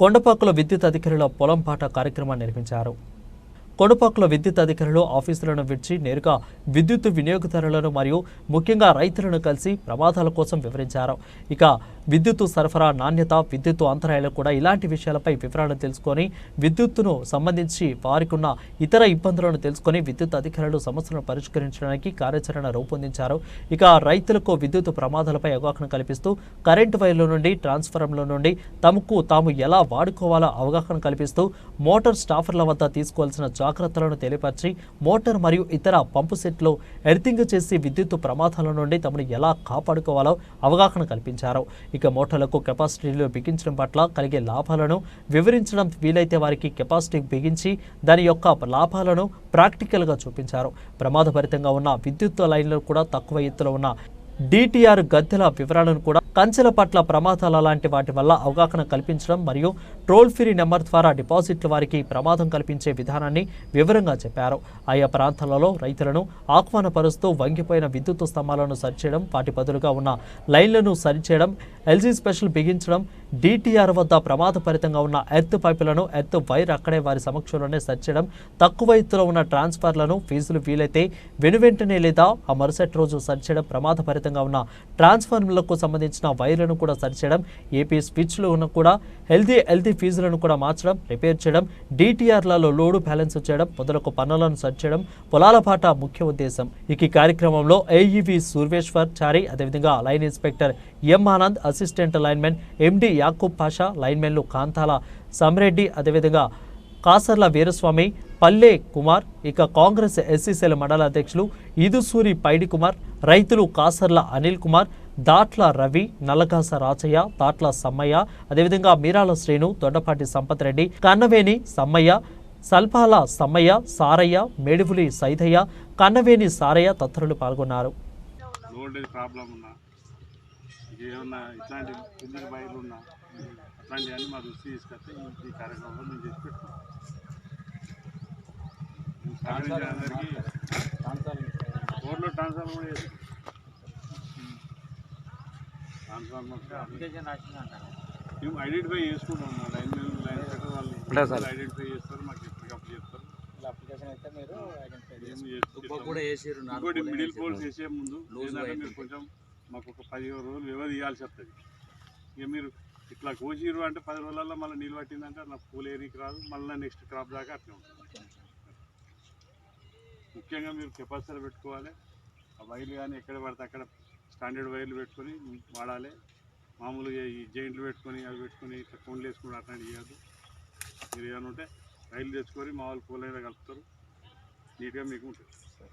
కొండపాకుల విద్యుత్ అధికారుల పొలం పాట కార్యక్రమాన్ని నిర్వహించారు. కొండపాకుల విద్యుత్ అధికారులు ఆఫీసులను విడిచి నేరుగా విద్యుత్ వినియోగదారులను మరియు ముఖ్యంగా రైతులను కలిసి ప్రమాదాల కోసం వివరించారు. ఇక విద్యుత్ సరఫరా నాణ్యత విద్యుత్ అంతరాయాలు కూడా ఇలాంటి విషయాలపై వివరాలు తెలుసుకొని విద్యుత్తును సంబంధించి వారికి ఉన్న ఇతర ఇబ్బందులను తెలుసుకొని విద్యుత్ అధికారులు సమస్యలను పరిష్కరించడానికి కార్యాచరణ రూపొందించారు. ఇక రైతులకు విద్యుత్ ప్రమాదాలపై అవగాహన కల్పిస్తూ కరెంటు వైర్ల నుండి ట్రాన్స్ఫార్మర్ల నుండి తమకు తాము ఎలా వాడుకోవాలో అవగాహన కల్పిస్తూ మోటార్ స్టాఫర్ల వద్ద తీసుకోవాల్సిన జాగ్రత్తలను తెలియపరిచి మోటార్ మరియు ఇతర పంపు సెట్లు ఎర్తింగ్ చేసి విద్యుత్ ప్రమాదాల నుండి తమను ఎలా కాపాడుకోవాలో అవగాహన కల్పించారు. ఇక మోటార్లకు కెపాసిటీలు బిగించడం పట్ల కలిగే లాభాలను వివరించడం వీలైతే వారికి కెపాసిటీ బిగించి దాని యొక్క లాభాలను ప్రాక్టికల్గా చూపించారు. ప్రమాదభరితంగా ఉన్న విద్యుత్ లైన్లు కూడా తక్కువ ఎత్తులో ఉన్న డిటిఆర్ గద్దెల వివరాలను కూడా కంచెల పట్ల ప్రమాదాల లాంటి వాటి వల్ల అవగాహన కల్పించడం మరియు ట్రోల్ ఫ్రీ నెంబర్ ద్వారా డిపాజిట్ల వారికి ప్రమాదం కల్పించే విధానాన్ని వివరంగా చెప్పారు. ఆయా ప్రాంతాలలో రైతులను ఆహ్వానపరుస్తూ వంగిపోయిన విద్యుత్ స్తంభాలను సరిచేయడం వాటి బదులుగా ఉన్న లైన్లను సరిచేయడం ఎల్జీ స్పెషల్ బిగించడం డిటిఆర్ వద్ద ప్రమాదభరితంగా ఉన్న ఎర్త్ పైపులను ఎర్త్ వైర్ అక్కడే వారి సమక్షంలోనే సరిచేయడం తక్కువ ఎత్తులో ఉన్న ట్రాన్స్ఫర్లను ఫీజులు వీలైతే వెనువెంటనే లేదా ఆ మరుసటి రోజు సరిచేయడం ప్రమాదభరితంగా ఉన్న ట్రాన్స్ఫార్మర్లకు సంబంధించిన వైర్లను కూడా సరిచేయడం ఏపీ స్విచ్లు ఉన్న కూడా హెల్దీ హెల్తీ ఫీజులను కూడా మార్చడం రిపేర్ చేయడం డిటిఆర్లలో లోడు బ్యాలెన్స్ చేయడం మొదలగు పనులను సరిచేయడం పొలాల పాట ముఖ్య ఉద్దేశం. ఇక ఈ కార్యక్రమంలో ఏఈవి సూర్వేశ్వర్ చారి అదేవిధంగా line inspector M Anand assistant linemen MD Yakub Pasha లైన్మెన్లు Kanthala Samareddy అదేవిధంగా కాసర్ల వీరస్వామి పల్లె కుమార్ ఇక కాంగ్రెస్ ఎస్సీసీల మండల అధ్యక్షులు ఈదుసూరి పైడి కుమార్ రైతులు కాసర్ల అనిల్ కుమార్ దాట్ల రవి నల్లగాస రాచయ్య దాట్ల సమ్మయ్య అదేవిధంగా మీరాల శ్రేణు దొడ్డపాటి సంపత్ రెడ్డి కన్నవేణి సమ్మయ్య సల్పాల సమ్మయ్య సారయ్య మేడిపులి సైదయ్య కన్నవేణి సారయ్య తదితరులు పాల్గొన్నారు. అట్లాంటివన్నీ మా దృష్టి తీసుకొస్తే ఈ- కార్యక్రమంలో మేము చేసి పెట్టుకున్నాం. అందరికీ రోడ్లో ట్రాన్స్ఫార్మర్ కూడా చేసి ట్రాన్స్ఫార్మర్ మేము ఐడెంటిఫై చేసుకుంటాం మా లైన్ మెన్ లైన్ సెక్టర్ వాళ్ళు ఐడెంటిఫై చేస్తారు మాకు ఎప్పటికప్పుడు చేస్తారు. అప్లికేషన్ అయితే మీరు ఐడెంటిఫై ఏం చేసుకుంటాం కూడా వేసారు ఇంకోటి మిడిల్ పోల్స్ వేసే ముందు మీరు కొంచెం మాకు ఒక పదిహేను రోజులు వ్యవధి ఇవ్వాల్సి వస్తుంది. ఇక మీరు ఇట్లా కోసిరు అంటే పది రోజులలో మళ్ళీ నీళ్ళు పట్టిందంటే నా పూలు ఏరికి రాదు. మళ్ళీ నెక్స్ట్ క్రాప్ దాకా అట్లే ఉంటుంది. ముఖ్యంగా మీరు కెపాసిటీ పెట్టుకోవాలి. ఆ వైర్లు కానీ ఎక్కడ పడితే అక్కడ స్టాండర్డ్ వైర్లు పెట్టుకొని వాడాలి. మామూలుగా ఈ జైంట్లు పెట్టుకొని అవి పెట్టుకొని ఇట్లా ఫోన్లు వేసుకుని అట్లాంటివి చేయద్దు. మీరు ఏమైనా ఉంటే రైలు తెచ్చుకొని మా వాళ్ళు కలుపుతారు. నీట్గా మీకు ఉంటుంది.